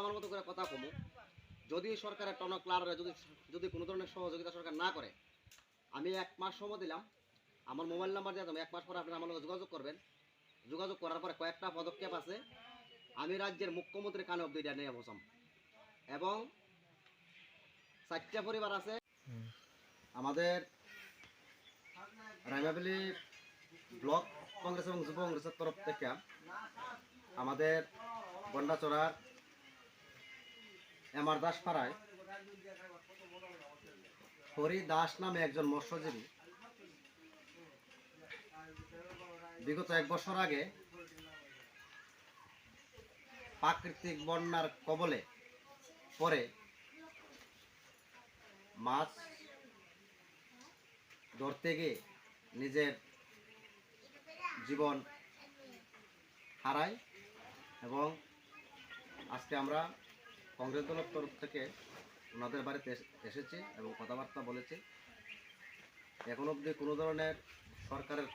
আমার মতো করে কথা কমু। যদি সরকারের টনক লারে যদি যদি কোনো ধরনের সহযোগিতা সরকার না করে আমি এক মাস সময় দিলাম। আমার মোবাইল নাম্বার দিয়ে দেবো। এক মাস পরে আপনারা আমার লগে যোগাযোগ করবেন। যোগাযোগ করার পরে কয়েকটা পদক্ষেপ আছে। আমি রাজ্যের মুখ্যমন্ত্রীর কানে অব্দি এটা নিয়ে বসাম। এবং চারটা পরিবার আছে। আমাদের রাইমাবেলি ব্লক কংগ্রেস এবং যুব কংগ্রেসের তরফ থেকে আমাদের গন্ডাচড়ার এম আর দাস পাড়ায় হরি দাস নামে একজন মৎস্যজীবী। বিগত এক বছর আগে প্রাকৃতিক বন্যার কবলে পরে মাছ ধরতে গিয়ে নিজের জীবন হারায় এবং আজকে আমরা কংগ্রেস দলের তরফ থেকে ওনাদের বাড়িতে এস- এসেছি এবং কথাবার্তা বলেছি। এখন অবধি কোনো ধরনের সরকারের